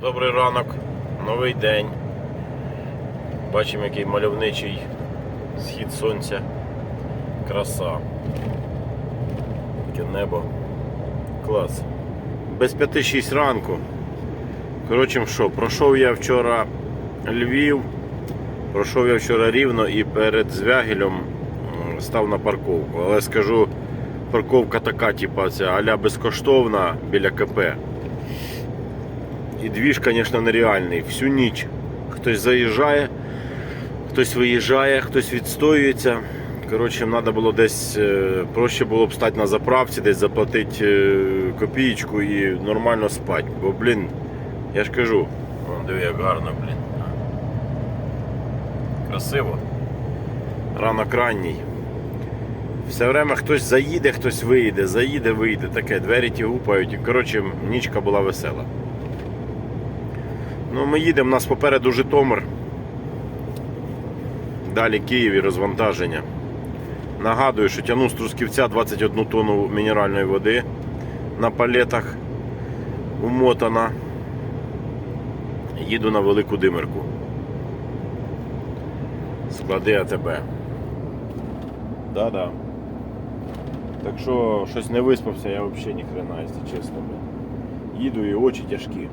Добрий ранок, новий день. Бачимо, який мальовничий схід сонця. Краса. Таке небо. Клас. Без 5-6 ранку. Коротше, що, пройшов я вчора Львів, пройшов я вчора рівно і перед Звягелем став на парковку. Але скажу, парковка така, типа, ця аля безкоштовна біля КП. І двіж, звісно, нереальний. Всю ніч хтось заїжджає, хтось виїжджає, хтось відстоюється. Коротше, треба було десь е, проще було б стати на заправці, десь заплатити е, копієчку і нормально спати. Бо, блін, я ж кажу, диви, як гарно, блін. Красиво. Ранок ранній. Все время хтось заїде, хтось виїде, заїде, вийде. Таке, двері ті гупають. Коротше, нічка була весела. Ну, ми їдемо, у нас попереду Житомир. Далі Київ і розвантаження. Нагадую, що тягну з Трусківця 21 тонну мінеральної води на палетах умотана. Їду на Велику Димирку. Склади АТБ. Да-да. Так що щось не виспався, я взагалі ні хрена, якщо чесно. Їду і очі тяжкі.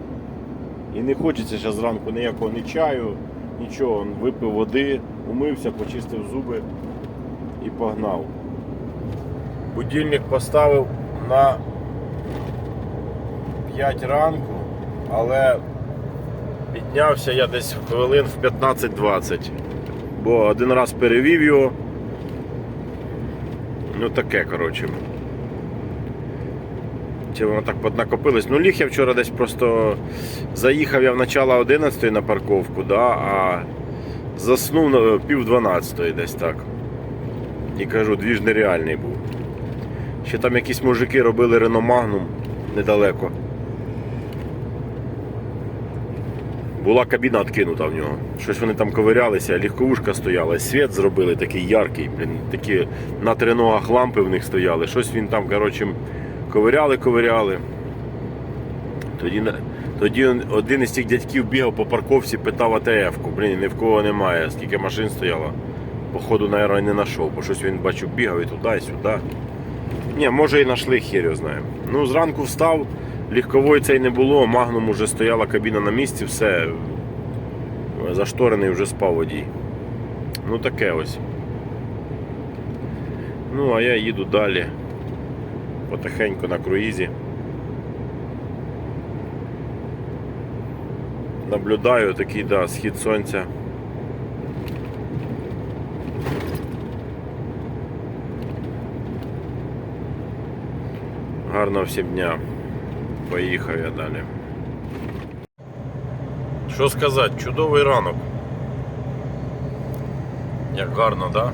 І не хочеться зараз зранку ніякого ні чаю, нічого. Випив води, умився, почистив зуби і погнав. Будильник поставив на 5 ранку, але піднявся я десь хвилин в 15-20. Бо один раз перевів його. Ну таке, коротше. Чи воно так поднакопилось? Ну, ліг я вчора десь просто заїхав я в начало 11 на парковку, да, а заснув на пів 12 десь так. І кажу, двіж нереальний був. Ще там якісь мужики робили Magnum недалеко. Була кабіна відкинута в нього. Щось вони там ковирялися, легковушка стояла, світ зробили такий яркий, блін, такі на триногах лампи в них стояли. Щось він там, коротше, ковиряли, ковиряли. Тоді, тоді один із тих дядьків бігав по парковці, питав АТФ-ку. Блін, ні в кого немає, скільки машин стояло. Походу, наверное, не знайшов, бо щось він бачу бігав і туди, і сюди. Ні, може і знайшли, хер його знає. Ну, зранку встав, легкової цей не було, магнум уже стояла кабіна на місці, все. Зашторений вже спав водій. Ну таке ось. Ну, а я їду далі. Потихеньку на круїзі. Наблюдаю такий, да, схід сонця. Гарного всім дня. Поїхав я далі. Що сказати, чудовий ранок. Як гарно, так? Да?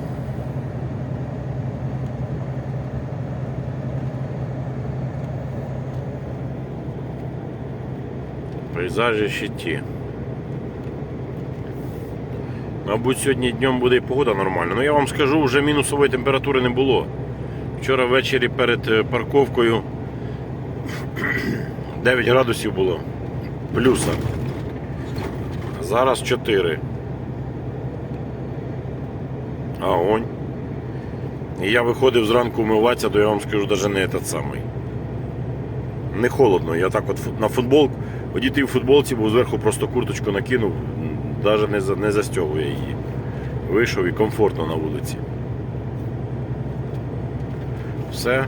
Пейзажі ще ті. Мабуть, сьогодні днем буде і погода нормальна. Ну я вам скажу, вже мінусової температури не було. Вчора ввечері перед е, парковкою 9 градусів було. Плюса. Зараз 4. Огонь. І я виходив зранку вмиватися, то я вам скажу, навіть не этот самий. Не холодно. Я так от на футбол, одітий в футболці, бо зверху просто курточку накинув, навіть не, за- не застягує її. Вийшов і комфортно на вулиці. Все.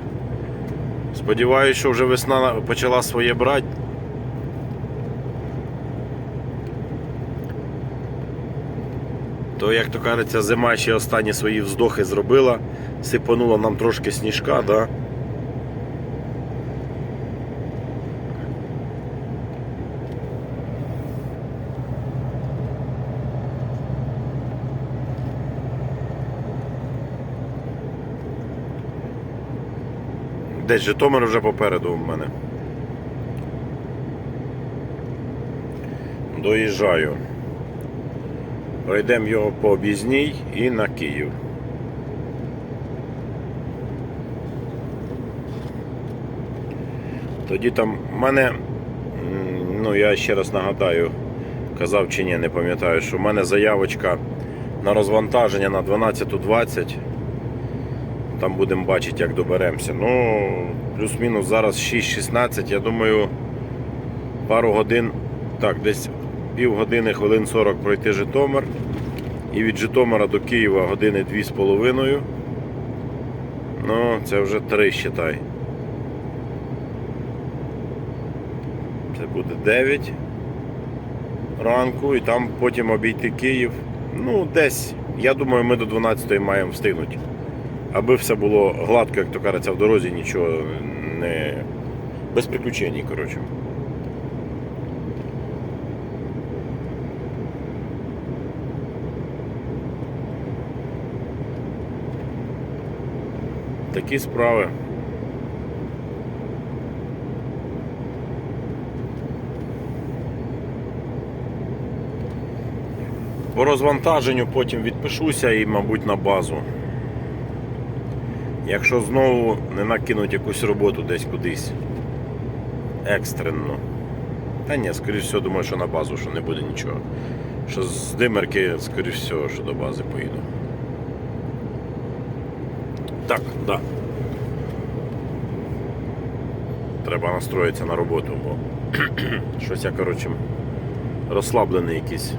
Сподіваюсь, що вже весна почала своє брати. То, як то кажеться, зима ще останні свої вздохи зробила, сипанула нам трошки сніжка, да? Десь Житомир вже попереду у мене. Доїжджаю. Пройдемо його по обізній і на Київ. Тоді там в мене, ну я ще раз нагадаю, казав чи ні, не пам'ятаю, що в мене заявочка на розвантаження на 12.20. Там будемо бачити, як доберемося. Ну, плюс-мінус зараз 6.16. Я думаю, пару годин, так, десь півгодини, хвилин 40 пройти Житомир. І від Житомира до Києва години 2,5. Ну, це вже 3, считай. Це буде 9 ранку і там потім обійти Київ. Ну, десь, я думаю, ми до 12 маємо встигнути. Аби все було гладко, як то кажеться, в дорозі, нічого не. без приключень, коротше. Такі справи. По розвантаженню потім відпишуся і, мабуть, на базу. Якщо знову не накинуть якусь роботу десь кудись екстренно. Та ні, скоріш всього, думаю, що на базу, що не буде нічого. Що з димерки, скоріш всього, що до бази поїду. Так, да. Треба настроїтися на роботу, бо щось я, коротше, розслаблений якийсь.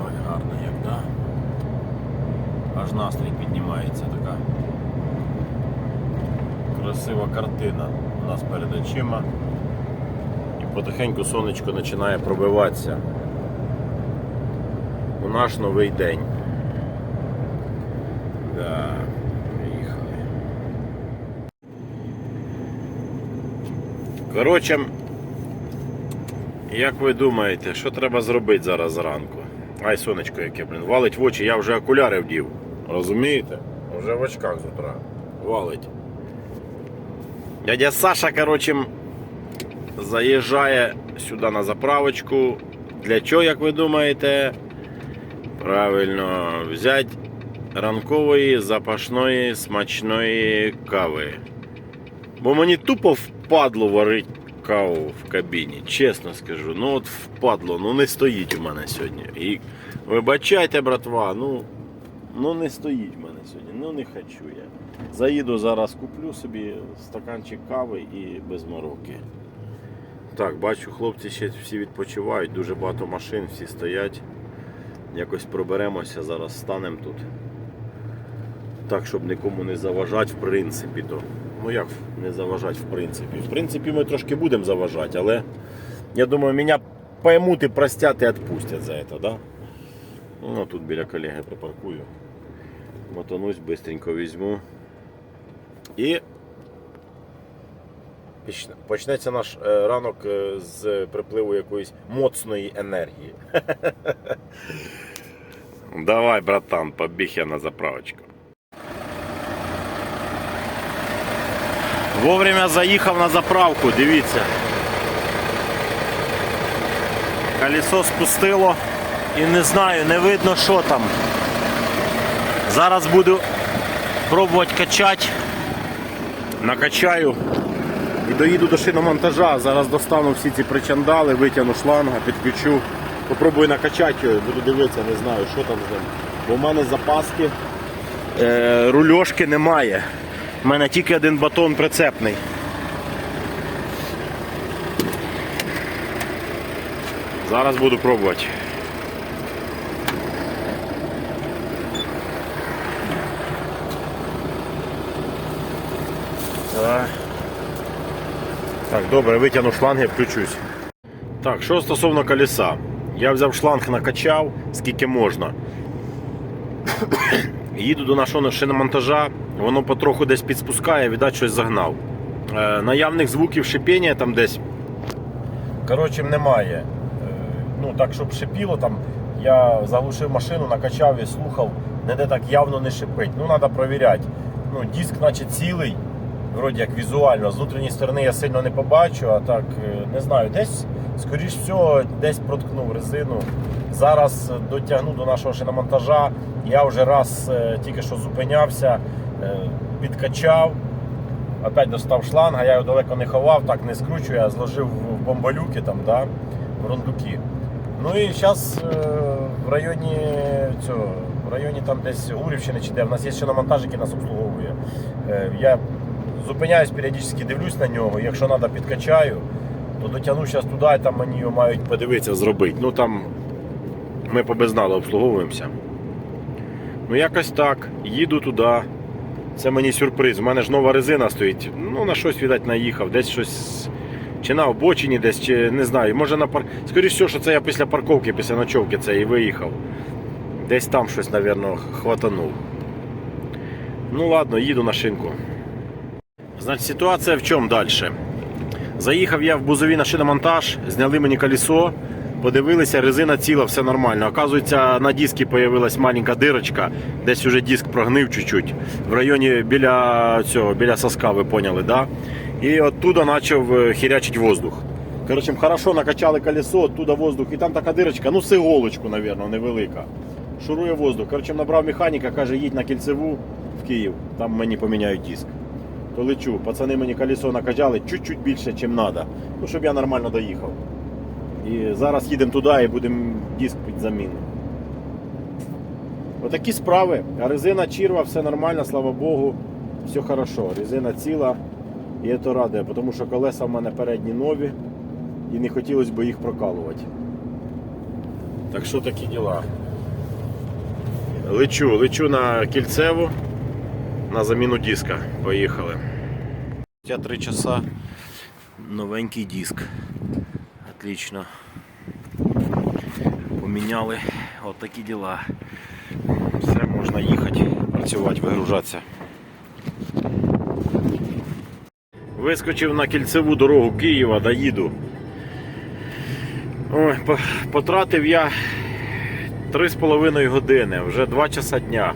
Ой, гарно як, да? Аж настрій піднімається така. Красива картина у нас перед очима. І потихеньку сонечко починає пробиватися у наш новий день. Да, приїхали. Коротше, як ви думаєте, що треба зробити зараз зранку? Ай, сонечко яке, блін, валить в очі, я вже окуляри вдів. Розумієте? Вже в очках з утра. Валить. Дядя Саша, коротше, заїжджає сюди на заправочку. Для чого, як ви думаєте? Правильно, взяти ранкової запашної смачної кави. Бо мені тупо впадло варить каву в кабіні, чесно скажу. Ну от впадло, ну не стоїть у мене сьогодні. І вибачайте, братва, ну, ну не стоїть у мене сьогодні, ну не хочу я. Заїду зараз, куплю собі стаканчик кави і без мороки. Так, бачу, хлопці ще всі відпочивають, дуже багато машин, всі стоять. Якось проберемося, зараз станемо тут. Так, щоб нікому не заважати, в принципі, то. Ну як не заважати, в принципі. В принципі, ми трошки будемо заважати, але я думаю, мене поймуть і простять і відпустять за це, да? Ну, тут біля колеги припаркую. Мотанусь, бистренько візьму. І почнеться наш е, ранок з припливу якоїсь моцної енергії. Давай, братан, побіг я на заправочку. Вовремя заїхав на заправку, дивіться. Колесо спустило і не знаю, не видно, що там. Зараз буду пробувати качати. Накачаю і доїду до шиномонтажа. Зараз достану всі ці причандали, витягну шланга, підключу. Попробую накачати, його, буду дивитися, не знаю, що там з ним. Бо в мене запаски е, рульошки немає. У мене тільки один батон прицепний. Зараз буду пробувати. Добре, витягну шланги, включусь. Так, що стосовно колеса. Я взяв шланг, накачав, скільки можна. Їду до нашого шиномонтажа, воно потроху десь підспускає, віддать щось загнав. Е, наявних звуків шипіння там десь. Коротше, немає. Е, ну так, щоб шипіло, там я заглушив машину, накачав і слухав, ніде так явно не шипить. Ну, треба перевіряти. Ну, диск, наче цілий, вроді як візуально. З внутрішньої сторони я сильно не побачу, а так е, не знаю, десь, скоріш всього, десь проткнув резину. Зараз дотягну до нашого шиномонтажа. Я вже раз е, тільки що зупинявся, е, підкачав. Опять достав шланга, я його далеко не ховав, так не скручую, я зложив в бомбалюки там, да, в рундуки. Ну і зараз в районі цього, в районі там десь Гурівщини чи де, в нас є ще на монтаж, який нас обслуговує. Я зупиняюсь періодично, дивлюсь на нього, якщо треба підкачаю, то дотягну зараз туди, і там мені його мають подивитися, зробити. Ну там ми по безналу обслуговуємося. Ну якось так, їду туди. Це мені сюрприз. У мене ж нова резина стоїть. Ну, на щось, видать, наїхав, десь щось. Чи на обочині десь, чи не знаю. Може на пар... Скоріше всього, що це я після парковки, після ночовки це і виїхав. Десь там щось, мабуть, хватанув. Ну ладно, їду на шинку. Значить, ситуація в чому далі? Заїхав я в бузові на шиномонтаж, зняли мені колесо, подивилися, резина ціла, все нормально. Оказується, на дискі з'явилась маленька дирочка, десь уже диск прогнив чуть-чуть. В районі біля цього, біля соска, ви поняли, да? І оттуда почав е, хірячити воздух. Коротше, хорошо накачали колесо, оттуда воздух, і там така дирочка, ну з іголочку, мабуть, невелика. Шурує воздух. Коротше, набрав механіка, каже, їдь на кільцеву в Київ, там мені поміняють диск. То лечу. Пацани мені колесо накачали чуть-чуть більше, ніж треба. Ну, щоб я нормально доїхав. І зараз їдемо туди і будемо диск під заміну. Отакі справи. А резина чірва, все нормально, слава Богу. Все хорошо. Резина ціла. І це радує, тому що колеса в мене передні нові і не хотілося б їх прокалувати. Так що такі діла. Лечу, лечу на кільцеву на заміну диска. Поїхали. Три часа. Новенький диск. Отлично. Поміняли. От такі діла. Все, можна їхати, працювати, вигружатися. Вискочив на кільцеву дорогу Києва, доїду. Ой, потратив я 3,5 години, вже 2 часа дня.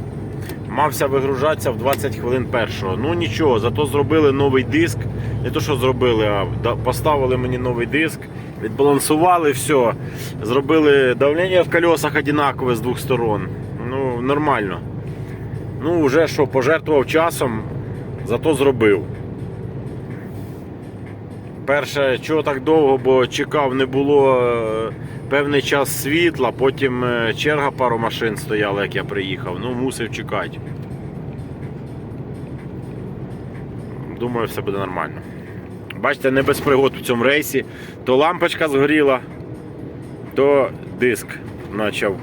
Мався вигружатися в 20 хвилин першого. Ну нічого, зато зробили новий диск. Не то, що зробили, а поставили мені новий диск, відбалансували все. Зробили давлення в колесах однакове з двох сторон. Ну, нормально. Ну, вже що, пожертвував часом, зато зробив. Перше, чого так довго, бо чекав, не було е, певний час світла, потім е, черга пару машин стояла, як я приїхав. Ну, мусив чекати. Думаю, все буде нормально. Бачите, не без пригод у цьому рейсі. То лампочка згоріла, то диск почав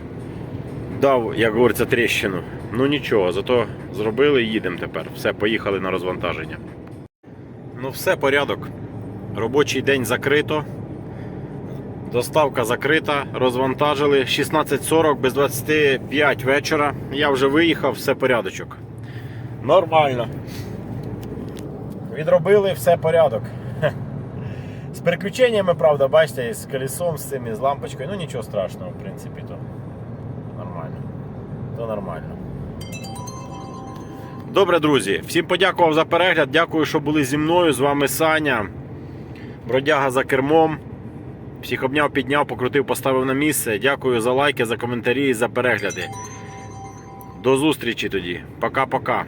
дав, як говориться, тріщину. Ну нічого, зато зробили і їдемо тепер. Все, поїхали на розвантаження. Ну, все, порядок. Робочий день закрито. Доставка закрита, розвантажили 16.40 без 25 вечора. Я вже виїхав, все порядочок. Нормально. Відробили все порядок. З переключеннями, правда, бачите, з колесом, з цим, з лампочкою. Ну нічого страшного, в принципі, то нормально. То нормально. Добре, друзі. Всім подякував за перегляд. Дякую, що були зі мною. З вами Саня. Бродяга за кермом. Всіх обняв, підняв, покрутив, поставив на місце. Дякую за лайки, за коментарі і за перегляди. До зустрічі тоді. Пока-пока.